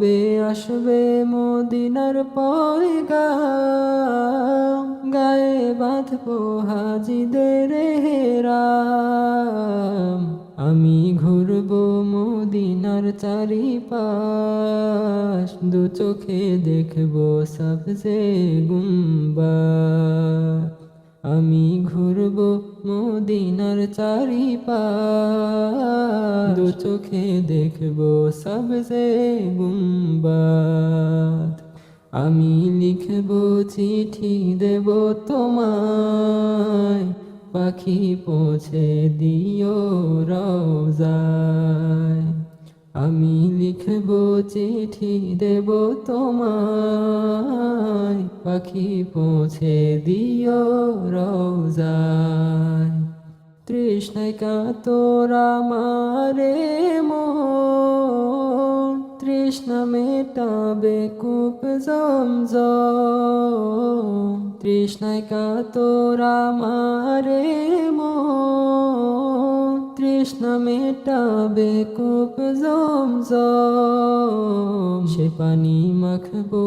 কবে আসবে মদিনার পয়গা গায়ে বাঁধবো হাজিদের হেরা আমি ঘুরবো মদিনার চারিপাশ। দু চোখে দেখব সবসে গুম্বা। আমি ঘুরবো মদিনার চারিপাশ। দু চোখে দেখব সবসে গুম্বাদ। আমি লিখব চিঠি দেব তোমায়। পাখি পৌঁছে দিও রোজায় আমি লিখব চিঠি দেব তোমায়। পাখি পৌঁছে দিও রোজায় তৃষ্ণায় কাতরা মারে মন, তৃষ্ণা মেটাবে কূপ জমজ তৃষ্ণায় কাতরা মারে মন, তৃষ্ণা মেটাবে কূপ জমজ সে পানি মাখবো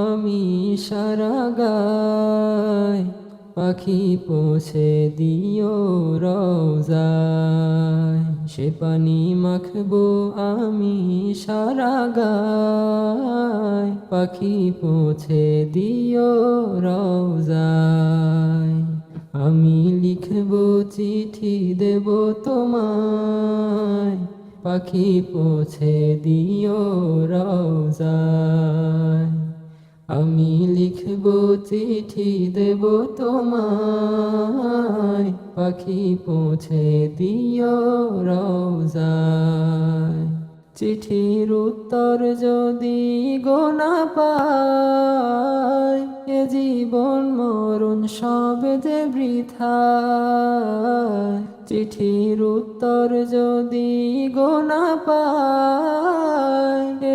আমি সারা গায়। পাখি পৌঁছে, দিও রোজায় সে পানি মাখবো আমি সারা গায়। পাখি পৌঁছে, দিও রোজায় আমি লিখব, চিঠি দেব তোমায়। পাখি পৌঁছে, দিও রোজায় আমি লিখব চিঠি দেব তোমায়। পাখি পৌঁছে দিও রোজায় চিঠির উত্তর যদি গোনা পায়, এ জীবন মরণ সব যে বৃথা চিঠির উত্তর যদি গোনা পায়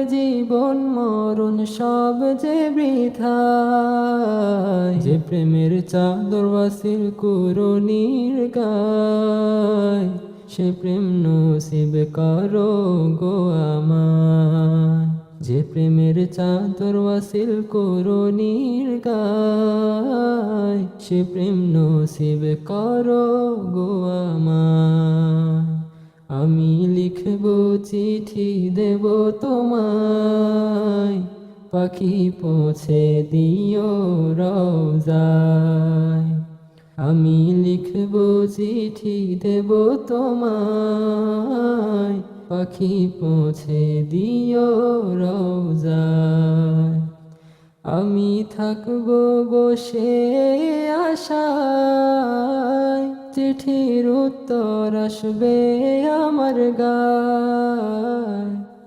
জীবন মরণ সব যে বৃথা যে প্রেমের চাদর বাসির কুরনির গায়, সে প্রেম নসিব করো গো আমায়। যে প্রেমের চাদর ওয়াসিল করুণীর গায়, সে প্রেম নসিব করো গো আমি লিখব চিঠি দেব তোমায়, পাখি পৌঁছে দিও রোজায় আমি লিখব চিঠি দেব তোমায় পাখি পৌঁছে দিও রোজায় আমি থাকব বসে আশায় চিঠির উত্তর আসবে আমার গায়।